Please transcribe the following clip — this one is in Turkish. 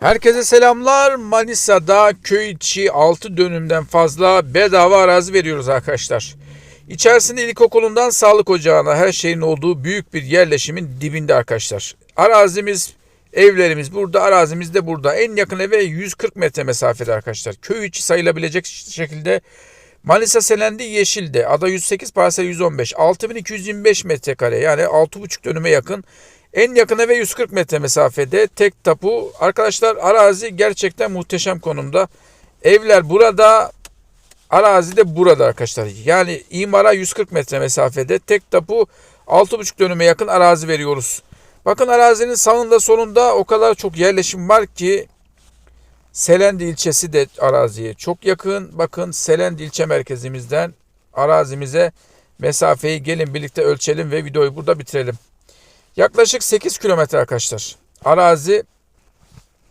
Herkese selamlar. Manisa'da köy içi 6 dönümden fazla bedava arazi veriyoruz arkadaşlar. İçerisinde ilkokulundan sağlık ocağına her şeyin olduğu büyük bir yerleşimin dibinde arkadaşlar. Arazimiz, evlerimiz burada, arazimiz de burada. En yakın eve 140 metre mesafede arkadaşlar. Köy içi sayılabilecek şekilde Manisa Selendi Yeşil'de ada 108 parsel 115 6225 metrekare yani 6,5 dönüme yakın en yakın eve 140 metre mesafede tek tapu. Arkadaşlar arazi gerçekten muhteşem konumda. Evler burada, arazi de burada arkadaşlar. Yani imara 140 metre mesafede tek tapu 6,5 dönüme yakın arazi veriyoruz. Bakın arazinin sağında solunda o kadar çok yerleşim var ki Selendi ilçesi de araziye çok yakın. Bakın Selendi ilçe merkezimizden arazimize mesafeyi gelin birlikte ölçelim ve videoyu burada bitirelim. Yaklaşık 8 kilometre arkadaşlar. Arazi